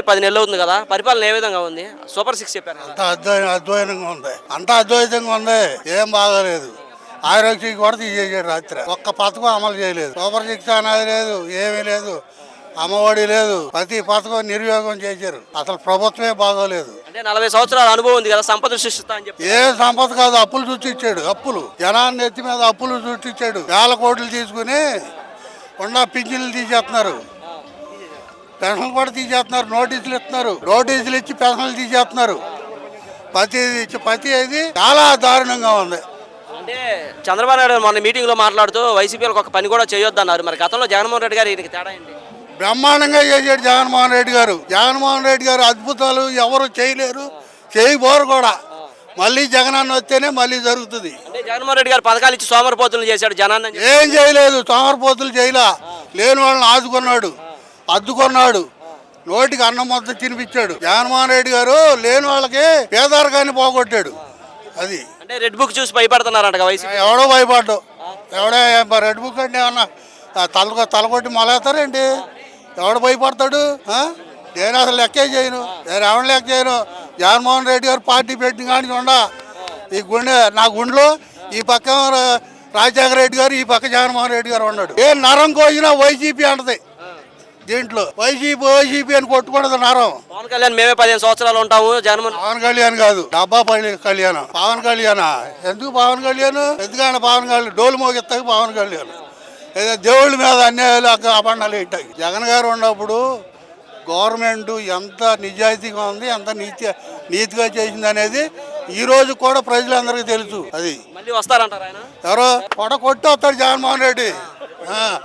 పది నెలలు అవుతుంది కదా పరిపాలన ఏ విధంగా ఉంది? సూపర్ సిక్స్ చెప్పారు అంత అద్వై అద్వైతంగా ఉంది. అంత అద్వైతంగా ఉంది. ఏం బాగోలేదు. ఆరోగ్యం కూడా తీసేసాడు రాత్రి. ఒక్క పథకం అమలు చేయలేదు. సూపర్ శిక్ష అనేది లేదు ఏమీ లేదు. అమ్మఒడి లేదు. ప్రతి పథకం నిర్వియోగం చేశారు. అసలు ప్రభుత్వమే బాగోలేదు. అంటే నలభై సంవత్సరాల అనుభవం ఉంది కదా సంపద సృష్టిస్తా అని చెప్పి. ఏ సంపద కాదు అప్పులు సృష్టించాడు. అప్పులు. జనాన్ని ఎత్తి మీద అప్పులు సృష్టించాడు. వేల కోట్లు తీసుకుని ఉన్న పింఛన్లు తీసేస్తున్నారు. పెన్షన్లు కూడా తీసేస్తున్నారు నోటీసులు ఇస్తున్నారు. నోటీసులు ఇచ్చి పెన్షన్లు తీసేస్తున్నారు. ప్రతి ప్రతి అది చాలా దారుణంగా ఉంది. అంటే చంద్రబాబు నాయుడు మొన్న మీటింగ్లో మాట్లాడుతూ వైసీపీలకు ఒక పని కూడా చేయొద్దు అన్నారు మరి గతంలో జగన్మోహన్ రెడ్డి గారు ఈయనకి తేడా ఏంటి? బ్రహ్మాండంగా చేశాడు జగన్మోహన్ రెడ్డి గారు. జగన్మోహన్ రెడ్డి గారు అద్భుతాలు ఎవరు చేయలేరు చేయబోరు కూడా. మళ్ళీ జగనన్న వస్తేనే మళ్ళీ జరుగుతుంది. జగన్మోహన్ రెడ్డి గారు పథకాలు ఇచ్చి సోమరిపోతులు చేశాడు జనాన్ని. ఏం చేయలేదు తోమరపోతులు చేయలా. లేని వాళ్ళని ఆదుకున్నాడు. అద్దుకున్నాడు నోటికి అన్నం మొత్తం తినిపించాడు. జగన్మోహన్ రెడ్డి గారు లేని వాళ్ళకి పేదరికాన్ని పోగొట్టాడు. అది. అంటే రెడ్ బుక్ చూసి భయపడుతున్నారంట ఎవడో భయపడ్డు. ఎవడో రెడ్ బుక్ అంటే ఏమన్నా తల తలకొట్టి మొలేస్తారేంటి ఎవడు భయపడతాడు? నేను అసలు లెక్కే చేయను. నేను ఎవరిని లెక్క చేయను? జగన్మోహన్ రెడ్డి గారు పార్టీ పెట్టిన కానీ ఉండ. ఈ గుండె నా గుండెలో ఈ పక్క రాజశేఖర రెడ్డి గారు ఈ పక్క జగన్మోహన్ రెడ్డి గారు ఉన్నాడు. ఏ నరం కోసినా వైసీపీ అంటది. దీంట్లో వైసీపీ వైసీపీ అని కొట్టుకున్నది నరం. పవన్ కళ్యాణ్ మేమే పదిహేను సంవత్సరాలు ఉంటాము జగన్మోహన్ పవన్ కళ్యాణ్ కాదు డబ్బా కళ్యాణ్. పవన్ కళ్యాణ్. ఎందుకు పవన్ కళ్యాణ్? ఎందుకంటే పవన్ కళ్యాణ్ డోలు మోగిస్తాకి పవన్ కళ్యాణ్. ఏదో దేవుళ్ళ మీద అన్యాయాలు అబండాలు ఏంటాయి జగన్ గారు ఉన్నప్పుడు గవర్నమెంట్ ఎంత నిజాయితీగా ఉంది ఎంత నీతి నీతిగా చేసింది అనేది ఈ రోజు కూడా ప్రజలందరికీ తెలుసు అది. మళ్ళీ వస్తారంటారు ఆయన? ఎవరో పొడ కొట్టి వస్తాడు జగన్మోహన్ రెడ్డి.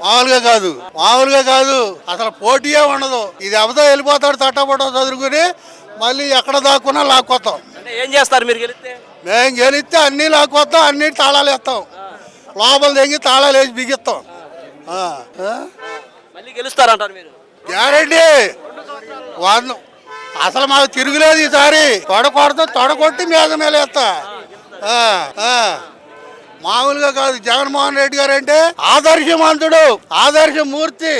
మామూలుగా కాదు. మామూలుగా కాదు. అసలు పోటీయే ఉండదు. ఇది ఎవతో వెళ్ళిపోతాడు తట్టబొట్ట చదువుకుని మళ్ళీ ఎక్కడ దాక్కున్నా లాక్కొస్తాం. ఏం చేస్తారు మీరు గెలిస్తే? మేము గెలిస్తే అన్నీ లాక్కొస్తాం అన్ని తాళాలు వేస్తాం. లోపల తెగి తాళాలు వేసి బిగిస్తాం? మళ్ళీ గెలుస్తారంటారు మీరు? గ్యారెంటీ. వంద అసలు మాకు తిరుగులేదు ఈసారి. తొడ కొడితే తొడ కొట్టి మీద మేలేస్తా. మామూలుగా కాదు. జగన్మోహన్ రెడ్డి గారు అంటే ఆదర్శవంతుడు ఆదర్శమూర్తి.